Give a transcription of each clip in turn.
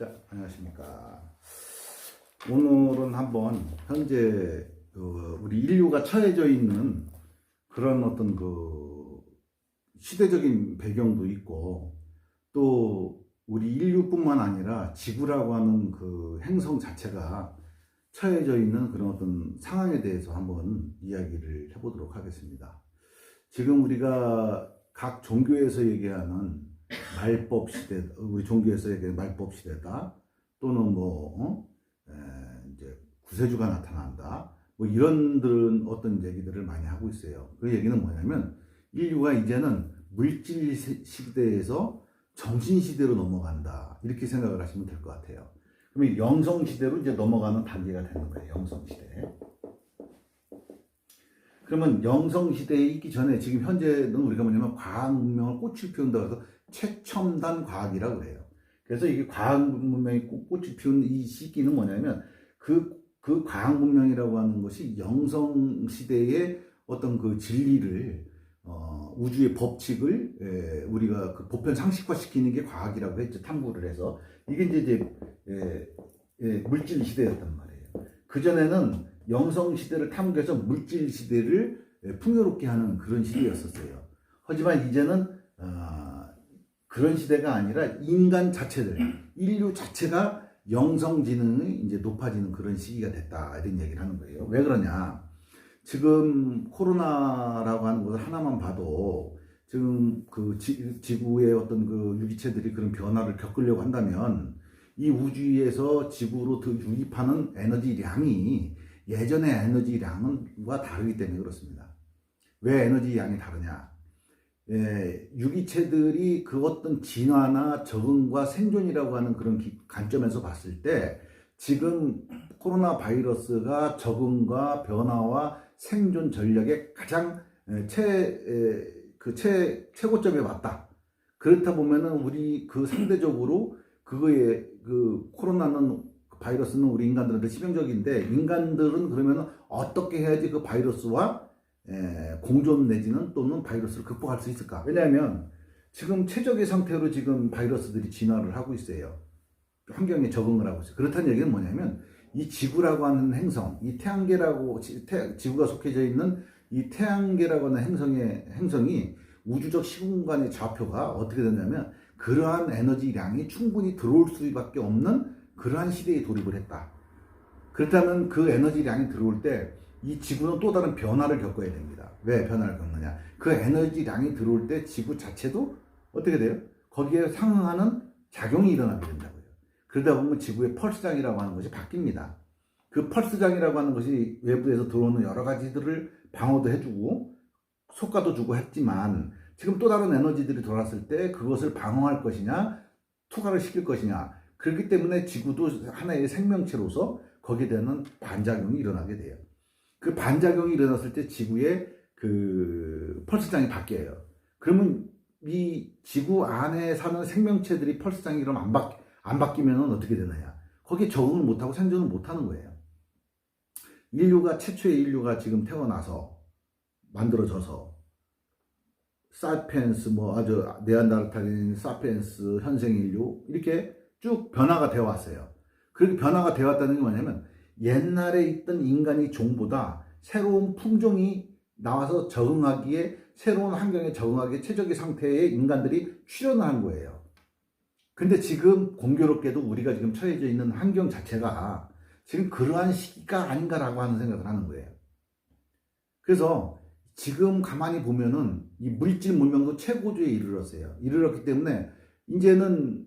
자, 안녕하십니까. 오늘은 한번 현재 그 우리 인류가 처해져 있는 그런 어떤 그 시대적인 배경도 있고 또 우리 인류뿐만 아니라 지구라고 하는 그 행성 자체가 처해져 있는 그런 어떤 상황에 대해서 한번 이야기를 해보도록 하겠습니다. 지금 우리가 각 종교에서 얘기하는 말법 시대, 우리 종교에서 얘기하는 말법 시대다. 또는 뭐, 어? 에, 이제 구세주가 나타난다. 뭐 이런들 어떤 얘기들을 많이 하고 있어요. 그 얘기는 뭐냐면 인류가 이제는 물질 시- 시대에서 정신 시대로 넘어간다. 이렇게 생각을 하시면 될 것 같아요. 그러면 영성 시대로 이제 넘어가는 단계가 되는 거예요. 영성 시대. 그러면 영성 시대에 있기 전에 지금 현재는 우리가 뭐냐면 과학 문명을 꽃을 피운다고 해서 최첨단 과학이라고 그래요. 그래서 이게 과학 문명이 꽃- 꽃을 피우는 이 시기는 뭐냐면 그, 그 과학 문명이라고 하는 것이 영성 시대의 어떤 그 진리를 어, 우주의 법칙을 에, 우리가 그 보편 상식화 시키는 게 과학이라고 했죠. 탐구를 해서 이게 이제, 이제 에, 에, 물질 시대였단 말이에요. 그 전에는 영성 시대를 탐구해서 물질 시대를 에, 풍요롭게 하는 그런 시대였었어요. 하지만 이제는 어, 그런 시대가 아니라 인간 자체들, 인류 자체가 영성 지능이 이제 높아지는 그런 시기가 됐다 이런 얘기를 하는 거예요. 왜 그러냐? 지금 코로나라고 하는 것을 하나만 봐도 지금 그 지, 지구의 어떤 그 유기체들이 그런 변화를 겪으려고 한다면 이 우주에서 지구로 더 유입하는 에너지량이 예전의 에너지량과 다르기 때문에 그렇습니다. 왜 에너지 양이 다르냐? 예, 유기체들이 그 어떤 진화나 적응과 생존이라고 하는 그런 기- 관점에서 봤을 때 지금 코로나 바이러스가 적응과 변화와 생존 전략의 가장 에, 최, 에, 그 최, 최고점에 왔다. 그렇다 보면은 우리 그 상대적으로 그거에 그 코로나는 바이러스는 우리 인간들한테 치명적인데 인간들은 그러면은 어떻게 해야지 그 바이러스와 에, 공존 내지는 또는 바이러스를 극복할 수 있을까? 왜냐하면 지금 최적의 상태로 지금 바이러스들이 진화를 하고 있어요. 환경에 적응을 하고 있어요. 그렇다는 얘기는 뭐냐면 이 지구라고 하는 행성, 이 태양계라고 지, 태, 지구가 속해져 있는 이 태양계라고 하는 행성의 행성이 우주적 시공간의 좌표가 어떻게 되냐면 그러한 에너지량이 충분히 들어올 수밖에 없는 그러한 시대에 돌입을 했다. 그렇다면 그 에너지량이 들어올 때 이 지구는 또 다른 변화를 겪어야 됩니다. 왜 변화를 겪느냐? 그 에너지량이 들어올 때 지구 자체도 어떻게 돼요? 거기에 상응하는 작용이 일어나게 된다고요. 그러다 보면 지구의 펄스장이라고 하는 것이 바뀝니다. 그 펄스장이라고 하는 것이 외부에서 들어오는 여러 가지들을 방어도 해주고 속가도 주고 했지만 지금 또 다른 에너지들이 돌았을 때 그것을 방어할 것이냐 투과를 시킬 것이냐 그렇기 때문에 지구도 하나의 생명체로서 거기에 대한 반작용이 일어나게 돼요. 그 반작용이 일어났을 때 지구의 그 펄스장이 바뀌어요. 그러면 이 지구 안에 사는 생명체들이 펄스장이 그럼 안, 바, 안 바뀌면 어떻게 되느냐? 거기에 적응을 못하고 생존을 못하는 거예요. 인류가 최초의 인류가 지금 태어나서 만들어져서 사피엔스 뭐 아주 네안데르탈인 사피엔스 현생 인류 이렇게 쭉 변화가 되어 왔어요. 그렇게 변화가 되어 왔다는 게 뭐냐면 옛날에 있던 인간의 종보다 새로운 품종이 나와서 적응하기에 새로운 환경에 적응하기에 최적의 상태의 인간들이 출현한 거예요. 근데 지금 공교롭게도 우리가 지금 처해져 있는 환경 자체가 지금 그러한 시기가 아닌가라고 하는 생각을 하는 거예요. 그래서 지금 가만히 보면은 이 물질 문명도 최고조에 이르렀어요. 이르렀기 때문에 이제는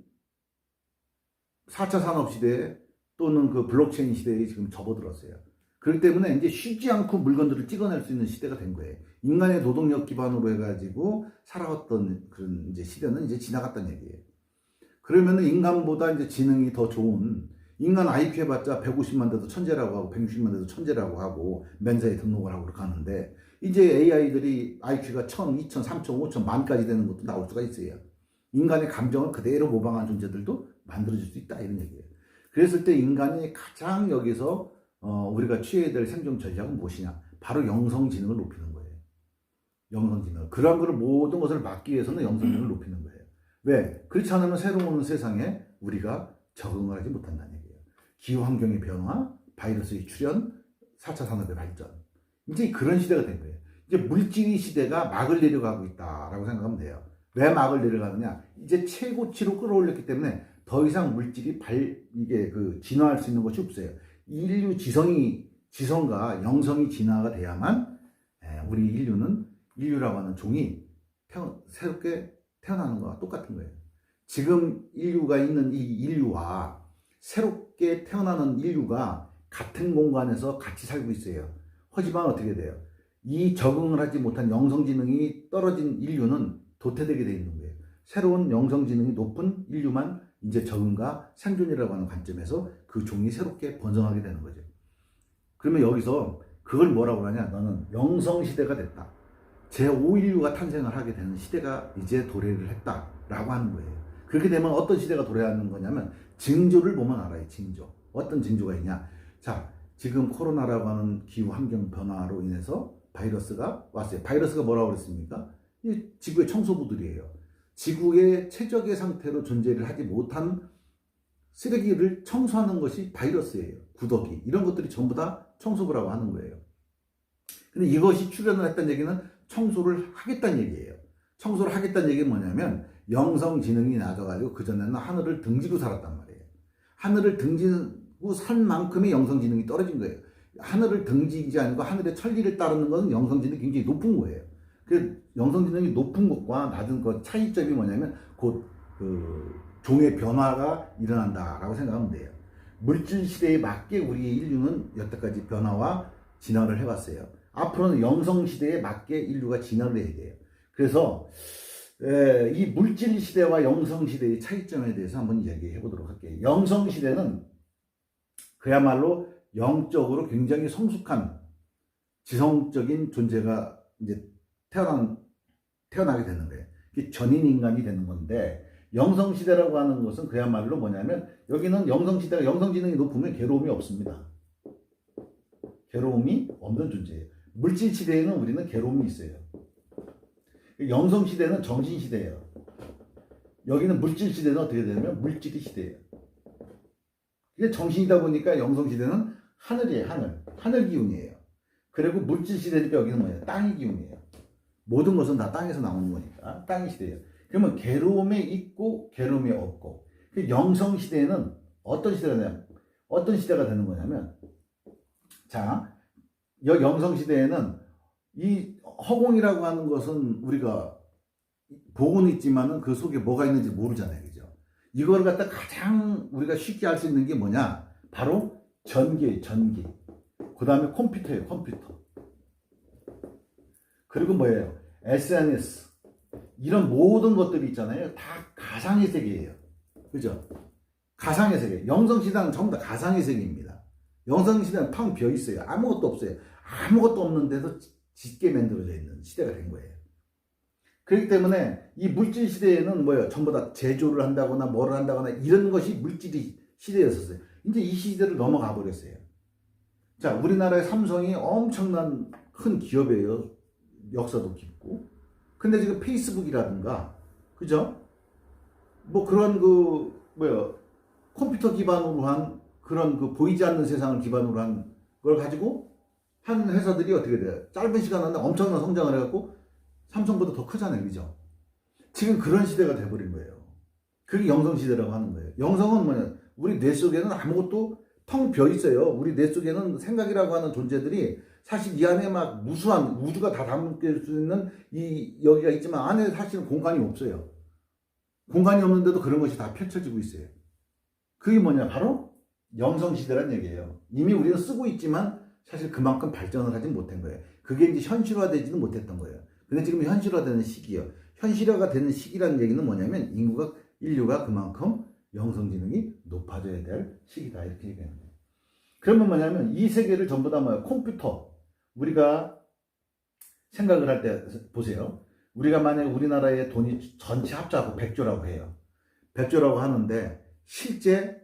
4차 산업 시대에 또는 그 블록체인 시대에 지금 접어들었어요. 그렇기 때문에 이제 쉬지 않고 물건들을 찍어낼 수 있는 시대가 된 거예요. 인간의 노동력 기반으로 해가지고 살아왔던 그런 이제 시대는 이제 지나갔다는 얘기예요. 그러면은 인간보다 이제 지능이 더 좋은 인간 IQ 해봤자 150만 대도 천재라고 하고 160만 대도 천재라고 하고 멘사에 등록을 하고 그렇게 하는데 이제 AI들이 IQ가 1000, 2000, 3000, 5000, 만까지 되는 것도 나올 수가 있어요. 인간의 감정을 그대로 모방한 존재들도 만들어질 수 있다 이런 얘기예요. 그랬을 때 인간이 가장 여기서 어, 우리가 취해야 될 생존 전략은 무엇이냐? 바로 영성지능을 높이는 거예요. 영성지능. 그런 거를 모든 것을 막기 위해서는 영성지능을 높이는 거예요. 왜? 그렇지 않으면 새로운 세상에 우리가 적응을 하지 못한다는 얘기예요. 기후 환경의 변화, 바이러스의 출현, 4차 산업의 발전. 이제 그런 시대가 된 거예요. 이제 물질의 시대가 막을 내려가고 있다라고 생각하면 돼요. 왜 막을 내려가느냐? 이제 최고치로 끌어올렸기 때문에 더 이상 물질이 발 이게 그 진화할 수 있는 것이 없어요. 인류 지성이 지성과 영성이 진화가 돼야만 에, 우리 인류는 인류라고 하는 종이 태어, 새롭게 태어나는 거와 똑같은 거예요. 지금 인류가 있는 이 인류와 새롭게 태어나는 인류가 같은 공간에서 같이 살고 있어요. 하지만 어떻게 돼요? 이 적응을 하지 못한 영성지능이 떨어진 인류는 도태되게 되어 있는 거예요. 새로운 영성지능이 높은 인류만 이제 적응과 생존이라고 하는 관점에서 그 종이 새롭게 번성하게 되는 거죠. 그러면 여기서 그걸 뭐라고 하냐? 너는 영성시대가 됐다. 제5인류가 탄생을 하게 되는 시대가 이제 도래를 했다 라고 하는 거예요. 그렇게 되면 어떤 시대가 도래하는 거냐면 징조를 보면 알아요. 징조. 어떤 징조가 있냐? 자, 지금 코로나라고 하는 기후 환경 변화로 인해서 바이러스가 왔어요. 바이러스가 뭐라고 그랬습니까? 이 지구의 청소부들이에요. 지구의 최적의 상태로 존재를 하지 못한 쓰레기를 청소하는 것이 바이러스예요. 구더기. 이런 것들이 전부 다 청소부라고 하는 거예요. 근데 이것이 출현을 했다는 얘기는 청소를 하겠다는 얘기예요. 청소를 하겠다는 얘기는 뭐냐면 영성지능이 낮아가지고 그전에는 하늘을 등지고 살았단 말이에요. 하늘을 등지고 산 만큼의 영성지능이 떨어진 거예요. 하늘을 등지지 않고 하늘의 천리를 따르는 것은 영성지능이 굉장히 높은 거예요. 그 영성지능이 높은 것과 낮은 것 차이점이 뭐냐면 곧 그 종의 변화가 일어난다라고 생각하면 돼요. 물질 시대에 맞게 우리 인류는 여태까지 변화와 진화를 해왔어요. 앞으로는 영성 시대에 맞게 인류가 진화를 해야 돼요. 그래서 에, 이 물질 시대와 영성 시대의 차이점에 대해서 한번 이야기해 보도록 할게요. 영성 시대는 그야말로 영적으로 굉장히 성숙한 지성적인 존재가 이제 태어난 태어나게 되는 거예요. 전인 인간이 되는 건데 영성 시대라고 하는 것은 그야말로 뭐냐면 여기는 영성 시대가 영성 지능이 높으면 괴로움이 없습니다. 괴로움이 없는 존재예요. 물질 시대에는 우리는 괴로움이 있어요. 영성 시대는 정신 시대예요. 여기는 물질 시대는 어떻게 되냐면 물질의 시대예요. 이게 정신이다 보니까 영성 시대는 하늘이에요, 하늘. 하늘 기운이에요. 그리고 물질 시대니까 여기는 뭐예요? 땅의 기운이에요. 모든 것은 다 땅에서 나오는 거니까 땅의 시대예요. 그러면 괴로움이 있고 괴로움이 없고 그 영성 시대에는 어떤 시대가 되냐면 어떤 시대가 되는 거냐면 자, 여 영성 시대에는 이 허공이라고 하는 것은 우리가 보고는 있지만은 그 속에 뭐가 있는지 모르잖아요. 그죠? 이걸 갖다 가장 우리가 쉽게 알수 있는 게 뭐냐? 바로 전기, 전기. 그 다음에 컴퓨터예요, 컴퓨터. 그리고 뭐예요? SNS. 이런 모든 것들이 있잖아요. 다 가상의 세계예요. 그죠? 가상의 세계. 영성시대는 전부 다 가상의 세계입니다. 영성시대는 텅 비어 있어요. 아무것도 없어요. 아무것도 없는데도 짓게 만들어져 있는 시대가 된 거예요. 그렇기 때문에 이 물질 시대에는 뭐예요? 전부 다 제조를 한다거나 뭐를 한다거나 이런 것이 물질이 시대였었어요. 이제 이 시대를 넘어가 버렸어요. 자, 우리나라의 삼성이 엄청난 큰 기업이에요. 역사도 깊고. 근데 지금 페이스북이라든가, 그죠? 뭐 그런 그, 뭐야, 컴퓨터 기반으로 한 그런 그 보이지 않는 세상을 기반으로 한 걸 가지고 한 회사들이 어떻게 돼요? 짧은 시간 안에 엄청난 성장을 해갖고 삼성보다 더 크잖아요. 그죠? 지금 그런 시대가 돼버린 거예요. 그게 영성시대라고 하는 거예요. 영성은 뭐냐? 우리 뇌 속에는 아무것도 텅 비어 있어요. 우리 뇌 속에는 생각이라고 하는 존재들이 사실 이 안에 막 무수한 우주가 다 담길 수 있는 이 여기가 있지만 안에 사실은 공간이 없어요. 공간이 없는데도 그런 것이 다 펼쳐지고 있어요. 그게 뭐냐? 바로 영성시대란 얘기예요. 이미 우리는 쓰고 있지만 사실 그만큼 발전을 하지 못한 거예요. 그게 이제 현실화되지는 못했던 거예요. 근데 지금 현실화되는 시기예요. 현실화가 되는 시기라는 얘기는 뭐냐면 인구가 인류가 그만큼 영성지능이 높아져야 될 시기다 이렇게 얘기하는 거예요. 그러면 뭐냐면 이 세계를 전부 다 뭐야 컴퓨터 우리가 생각을 할 때 보세요. 우리가 만약 우리나라의 돈이 전체 합자하고 100조라고 해요. 100조라고 하는데 실제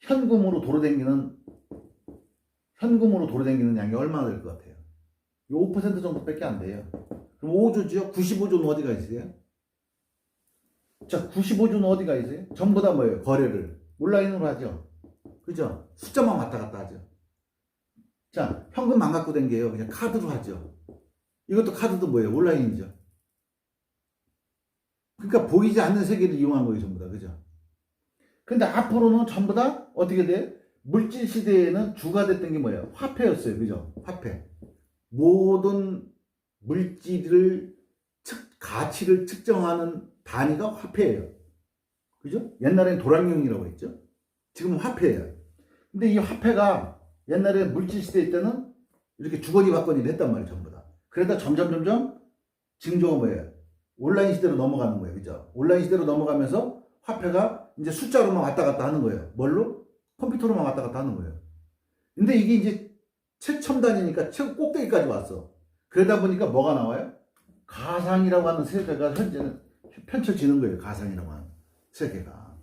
현금으로 돌아다니는 현금으로 돌아다니는 양이 얼마나 될 것 같아요? 5% 정도밖에 안 돼요. 그럼 5조지요? 95조는 어디가 있어요? 자, 95조는 어디가 있어요? 전부 다 뭐예요? 거래를 온라인으로 하죠. 그죠? 숫자만 왔다 갔다 하죠. 자, 현금 안 갖고 댕겨요. 그냥 카드로 하죠. 이것도 카드도 뭐예요? 온라인이죠. 그러니까 보이지 않는 세계를 이용한 거예요, 전부 다. 그죠? 근데 앞으로는 전부 다 어떻게 돼? 물질 시대에는 주가 됐던 게 뭐예요? 화폐였어요. 그죠? 화폐. 모든 물질을 측, 가치를 측정하는 단위가 화폐예요. 그죠? 옛날엔 도랑령이라고 했죠? 지금은 화폐예요. 근데 이 화폐가 옛날에 물질 시대 때는 이렇게 주거니 받거니를 했단 말이에요, 전부 다. 그러다 점점 점점 징조가 뭐예요? 온라인 시대로 넘어가는 거예요. 그죠? 온라인 시대로 넘어가면서 화폐가 이제 숫자로만 왔다 갔다 하는 거예요. 뭘로? 컴퓨터로만 왔다 갔다 하는 거예요. 근데 이게 이제 최첨단이니까 최고 꼭대기까지 왔어. 그러다 보니까 뭐가 나와요? 가상이라고 하는 세계가 현재는 펼쳐지는 거예요. 가상이라고 하는 세계가.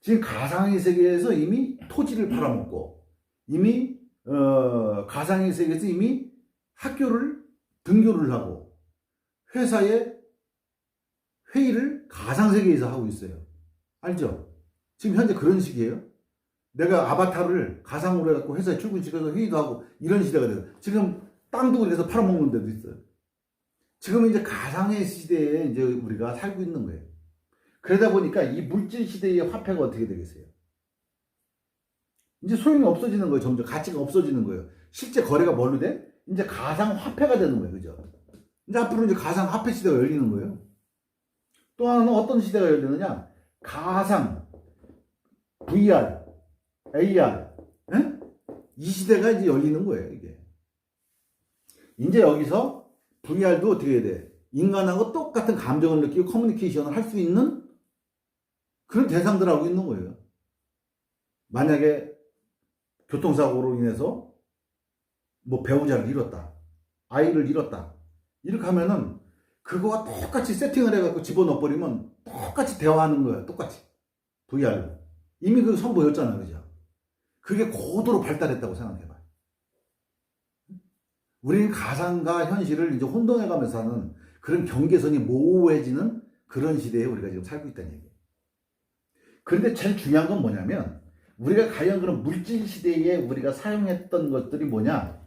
지금 가상의 세계에서 이미 토지를 팔아먹고 이미 어, 가상의 세계에서 이미 학교를 등교를 하고 회사에 회의를 가상 세계에서 하고 있어요. 알죠? 지금 현재 그런 시기예요. 내가 아바타를 가상으로 해갖고 회사에 출근시켜서 회의도 하고 이런 시대가 돼요. 지금 땅도 그래서 팔아먹는 데도 있어요. 지금 이제 가상의 시대에 이제 우리가 살고 있는 거예요. 그러다 보니까 이 물질 시대의 화폐가 어떻게 되겠어요? 이제 소용이 없어지는 거예요. 점점 가치가 없어지는 거예요. 실제 거래가 뭘로 돼? 이제 가상 화폐가 되는 거예요. 그죠? 이제 앞으로 이제 가상 화폐 시대가 열리는 거예요. 또 하나는 어떤 시대가 열리느냐? 가상, VR, AR, 에? 이 시대가 이제 열리는 거예요. 이게. 이제 여기서 VR도 어떻게 해야 돼? 인간하고 똑같은 감정을 느끼고 커뮤니케이션을 할 수 있는 그런 대상들하고 있는 거예요. 만약에 교통사고로 인해서 뭐 배우자를 잃었다. 아이를 잃었다. 이렇게 하면은 그거와 똑같이 세팅을 해갖고 집어넣어버리면 똑같이 대화하는 거예요. 똑같이. VR로. 이미 그 선보였잖아요. 그죠? 그게 고도로 발달했다고 생각해봐요. 우리는 가상과 현실을 이제 혼동해가면서 하는 그런 경계선이 모호해지는 그런 시대에 우리가 지금 살고 있다는 얘기예요. 그런데 제일 중요한 건 뭐냐면 우리가 과연 그런 물질 시대에 우리가 사용했던 것들이 뭐냐?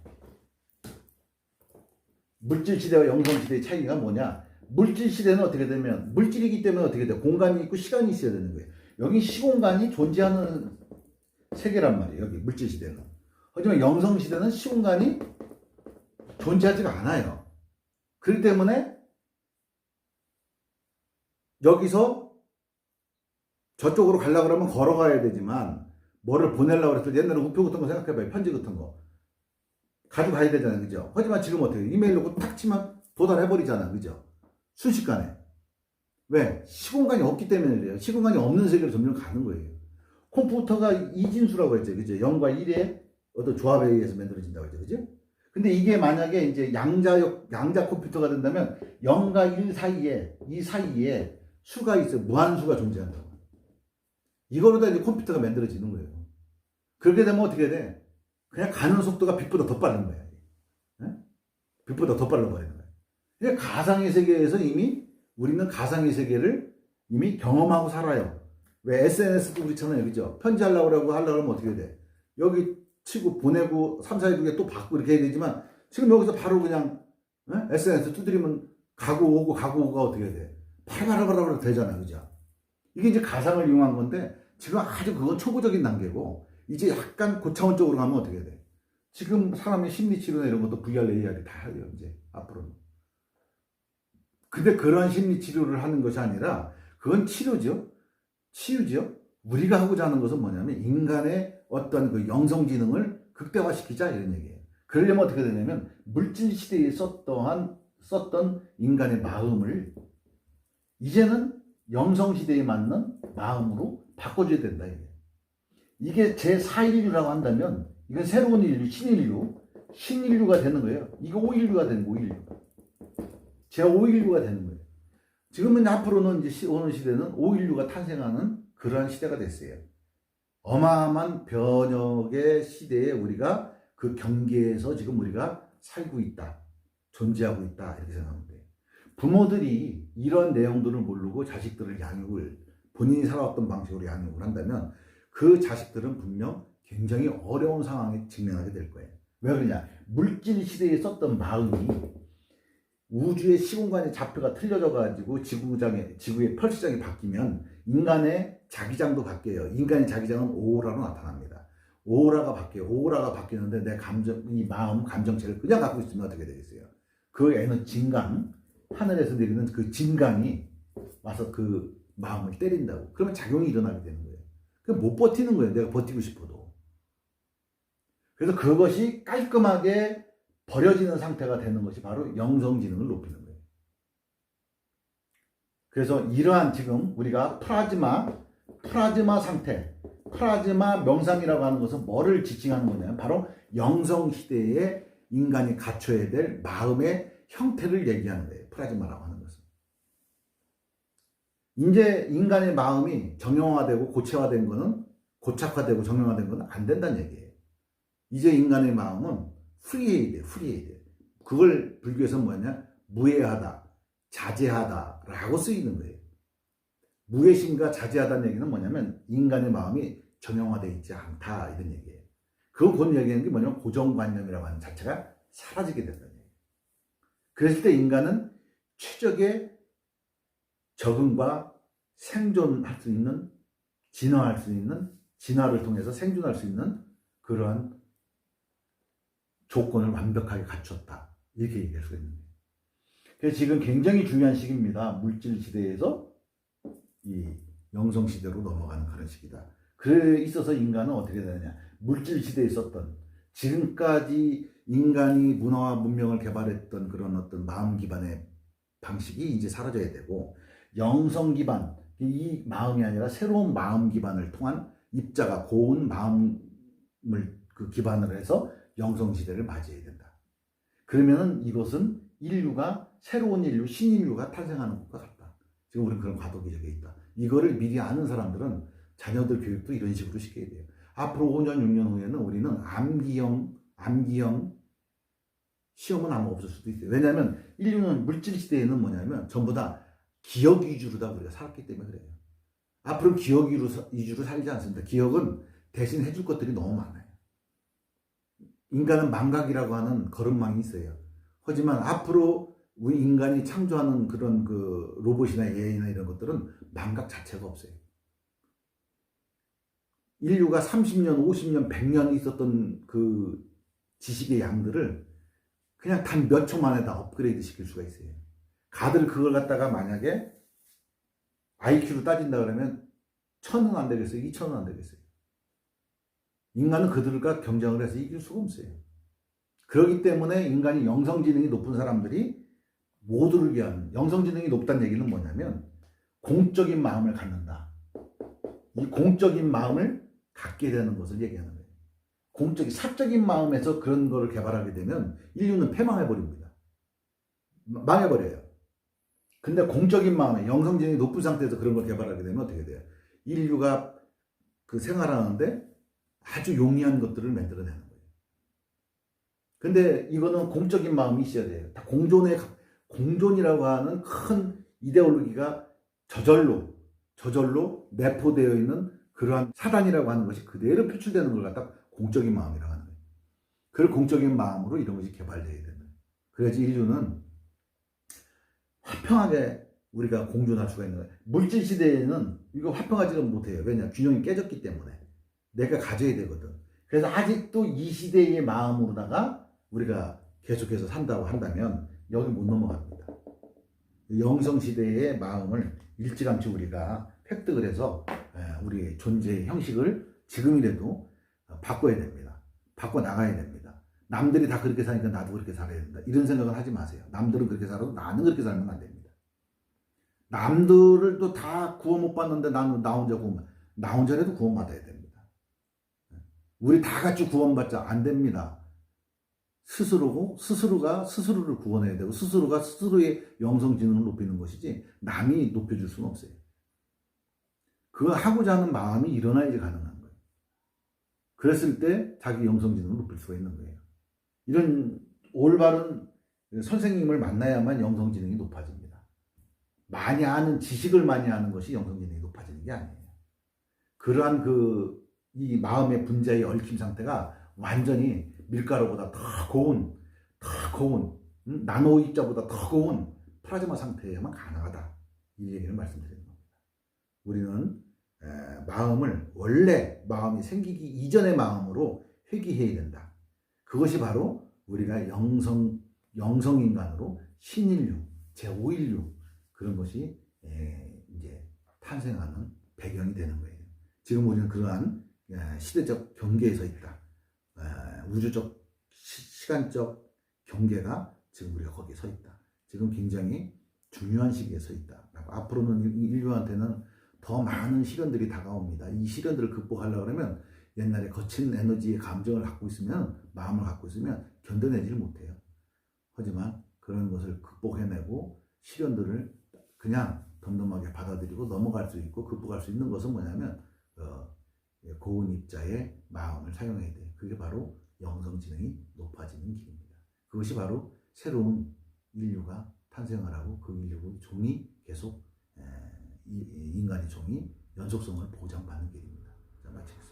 물질 시대와 영성 시대의 차이가 뭐냐? 물질 시대는 어떻게 되면 물질이기 때문에 어떻게 돼? 공간이 있고 시간이 있어야 되는 거예요. 여기 시공간이 존재하는 세계란 말이에요. 여기 물질 시대는. 하지만 영성 시대는 시공간이 존재하지가 않아요. 그렇기 때문에 여기서 저쪽으로 가려고 그러면 걸어가야 되지만 뭐를 보내려고 그랬을 때 옛날에 우표 같은 거 생각해봐요. 편지 같은 거. 가져가야 되잖아요. 그죠? 하지만 지금 어떻게 이메일로 탁 치면 도달해버리잖아. 그죠? 순식간에. 왜? 시공간이 없기 때문에 그래요. 시공간이 없는 세계로 점점 가는 거예요. 컴퓨터가 이진수라고 했죠. 그죠? 0과 1의 어떤 조합에 의해서 만들어진다고 했죠. 그죠? 근데 이게 만약에 이제 양자역, 양자 컴퓨터가 된다면 0과 1 사이에, 이 사이에 수가 있어요. 무한수가 존재한다고. 이거로 다 이제 컴퓨터가 만들어지는 거예요. 그렇게 되면 어떻게 돼? 그냥 가는 속도가 빛보다 더 빠른 거야. 예? 빛보다 더 빠른 거예요. 그러니까 가상의 세계에서 이미 우리는 가상의 세계를 이미 경험하고 살아요. 왜 SNS도 그렇잖아요. 그죠? 편지하려고 하려고 하면 어떻게 돼? 여기 치고 보내고 3, 4일 후에 또 받고 이렇게 해야 되지만 지금 여기서 바로 그냥 예? SNS 두드리면 가고 오고 가고 오고가 어떻게 돼? 바라바라바라 되잖아요. 그죠? 이게 이제 가상을 이용한 건데 지금 아주 그건 초보적인 단계고 이제 약간 고차원 적으로 가면 어떻게 돼? 지금 사람의 심리 치료나 이런 것도 VR, AR이 다 해요. 이제 앞으로는. 근데 그런 심리 치료를 하는 것이 아니라 그건 치료죠. 치유죠. 우리가 하고자 하는 것은 뭐냐면 인간의 어떤 그 영성 지능을 극대화시키자 이런 얘기예요. 그러려면 어떻게 되냐면 물질 시대에 썼던 썼던 인간의 마음을 이제는 영성 시대에 맞는 마음으로 바꿔줘야 된다 이게. 이게 제 4인류라고 한다면 이건 새로운 인류, 신인류, 신인류가 되는 거예요. 이거 5인류가 되는 거 5인류. 제 5인류가 되는 거예요. 지금은 앞으로는 이제 오는 시대는 5인류가 탄생하는 그러한 시대가 됐어요. 어마어마한 변혁의 시대에 우리가 그 경계에서 지금 우리가 살고 있다. 존재하고 있다. 이렇게 생각하면 돼요. 부모들이 이런 내용들을 모르고 자식들을 양육을 본인이 살아왔던 방식으로 양육을 한다면 그 자식들은 분명 굉장히 어려운 상황에 직면하게 될 거예요. 왜 그러냐? 물질 시대에 썼던 마음이 우주의 시공간의 좌표가 틀려져 가지고 지구장에 지구의 펄스장이 바뀌면 인간의 자기장도 바뀌어요. 인간의 자기장은 오라로 나타납니다. 오라가 바뀌어요. 오라가 바뀌는데 내 감정, 이 마음, 감정체를 그냥 갖고 있으면 어떻게 되겠어요? 그 에너 진강, 하늘에서 내리는 그 진강이 와서 그 마음을 때린다고. 그러면 작용이 일어나게 되는 거예요. 그럼 못 버티는 거예요. 내가 버티고 싶어도. 그래서 그것이 깔끔하게 버려지는 상태가 되는 것이 바로 영성지능을 높이는 거예요. 그래서 이러한 지금 우리가 플라즈마, 플라즈마 상태, 플라즈마 명상이라고 하는 것은 뭐를 지칭하는 거냐면 바로 영성 시대에 인간이 갖춰야 될 마음의 형태를 얘기하는 거예요. 플라즈마라고 하는 것은. 이제 인간의 마음이 정형화되고 고체화된 거는 고착화되고 정형화된 거는 안 된다는 얘기예요. 이제 인간의 마음은 프리해야 돼, 프리해야 돼. 그걸 불교에서 뭐냐? 무해하다, 자제하다라고 쓰이는 거예요. 무해심과 자제하다는 얘기는 뭐냐면 인간의 마음이 정형화되어 있지 않다 이런 얘기예요. 그곧 얘기하는 게 뭐냐면 고정관념이라고 하는 자체가 사라지게 된다는 얘기예요. 그랬을 때 인간은 최적의 적응과 생존할 수 있는 진화할 수 있는 진화를 통해서 생존할 수 있는 그러한 조건을 완벽하게 갖췄다. 이렇게 얘기할 수가 있는. 그래서 지금 굉장히 중요한 시기입니다. 물질 시대에서 이 영성 시대로 넘어가는 그런 시기다. 그래 있어서 인간은 어떻게 되느냐? 물질 시대에 있었던 지금까지 인간이 문화와 문명을 개발했던 그런 어떤 마음 기반의 방식이 이제 사라져야 되고 영성 기반 이 마음이 아니라 새로운 마음 기반을 통한 입자가 고운 마음을 그 기반으로 해서 영성 시대를 맞이해야 된다. 그러면은 이것은 인류가 새로운 인류, 신인류가 탄생하는 것과 같다. 지금 우리는 그런 과도기적에 있다. 이거를 미리 아는 사람들은 자녀들 교육도 이런 식으로 시켜야 돼요. 앞으로 5년, 6년 후에는 우리는 암기형, 암기형 시험은 아마 없을 수도 있어요. 왜냐하면 인류는 물질 시대에는 뭐냐면 전부 다 기억 위주로 다 우리가 살았기 때문에 그래요. 앞으로 기억 위주로 살지 않습니다. 기억은 대신 해줄 것들이 너무 많아요. 인간은 망각이라고 하는 걸음망이 있어요. 하지만 앞으로 우리 인간이 창조하는 그런 그 로봇이나 AI나 이런 것들은 망각 자체가 없어요. 인류가 30년, 50년, 100년 있었던 그 지식의 양들을 그냥 단 몇 초 만에 다 업그레이드 시킬 수가 있어요. 가들 그걸 갖다가 만약에 IQ로 따진다 그러면 천은 안 되겠어요? 이천은 안 되겠어요? 인간은 그들과 경쟁을 해서 이길 수가 없어요. 그렇기 때문에 인간이 영성지능이 높은 사람들이 모두를 위한 영성지능이 높다는 얘기는 뭐냐면 공적인 마음을 갖는다. 이 공적인 마음을 갖게 되는 것을 얘기하는 거예요. 공적인 사적인 마음에서 그런 거를 개발하게 되면 인류는 패망해 버립니다. 망해 버려요. 근데 공적인 마음에 영성지능이 높은 상태에서 그런 걸 개발하게 되면 어떻게 돼요? 인류가 그 생활하는데 아주 용이한 것들을 만들어내는 거예요. 근데 이거는 공적인 마음이 있어야 돼요. 다 공존의, 공존이라고 하는 큰 이데올로기가 저절로, 저절로 내포되어 있는 그러한 사단이라고 하는 것이 그대로 표출되는 걸 갖다 공적인 마음이라고 하는 거예요. 그 공적인 마음으로 이런 것이 개발되어야 거예요. 그래야지 인류는 화평하게 우리가 공존할 수가 있는 거예요. 물질 시대에는 이거 화평하지를 못해요. 왜냐? 균형이 깨졌기 때문에. 내가 가져야 되거든. 그래서 아직도 이 시대의 마음으로다가 우리가 계속해서 산다고 한다면 여기 못 넘어갑니다. 영성 시대의 마음을 일찌감치 우리가 획득을 해서 우리 존재의 형식을 지금이라도 바꿔야 됩니다. 바꿔 나가야 됩니다. 남들이 다 그렇게 사니까 나도 그렇게 살아야 된다. 이런 생각을 하지 마세요. 남들은 그렇게 살아도 나는 그렇게 살면 안 됩니다. 남들을 또 다 구원 못 받는데 나는 나 혼자 구원, 나 혼자라도 구원 받아야 됩니다. 우리 다 같이 구원받자 안 됩니다. 스스로고 스스로가 스스로를 구원해야 되고 스스로가 스스로의 영성 지능을 높이는 것이지 남이 높여줄 수는 없어요. 그거 하고자 하는 마음이 일어나야지 가능한 거예요. 그랬을 때 자기 영성 지능을 높일 수가 있는 거예요. 이런 올바른 선생님을 만나야만 영성 지능이 높아집니다. 많이 아는 지식을 많이 아는 것이 영성지능이 높아지는 게 아니에요. 그러한 그 이 마음의 분자의 얽힘 상태가 완전히 밀가루보다 더 고운, 더 고운, 음? 나노 입자보다 더 고운 플라즈마 상태에만 가능하다. 이 얘기를 말씀드리는 겁니다. 우리는 에, 마음을 원래 마음이 생기기 이전의 마음으로 회귀해야 된다. 그것이 바로 우리가 영성 영성 인간으로 신인류, 제5인류 그런 것이 에, 이제 탄생하는 배경이 되는 거예요. 지금 우리는 그러한 에, 시대적 경계에 서 있다. 에, 우주적 시, 시간적 경계가 지금 우리가 거기에 서 있다. 지금 굉장히 중요한 시기에 서 있다. 앞으로는 인- 인류한테는 더 많은 시련들이 다가옵니다. 이 시련들을 극복하려고 그러면 옛날에 거친 에너지의 감정을 갖고 있으면 마음을 갖고 있으면 견뎌내지를 못해요. 하지만 그런 것을 극복해내고 시련들을 그냥 덤덤하게 받아들이고 넘어갈 수 있고 극복할 수 있는 것은 뭐냐면 어, 고운 입자의 마음을 사용해야 돼요. 그게 바로 영성 지능이 높아지는 길입니다. 그것이 바로 새로운 인류가 탄생을 하고 그 인류의 종이 계속 에, 인간의 종이 연속성을 보장받는 길입니다. 자, 마치겠습니다.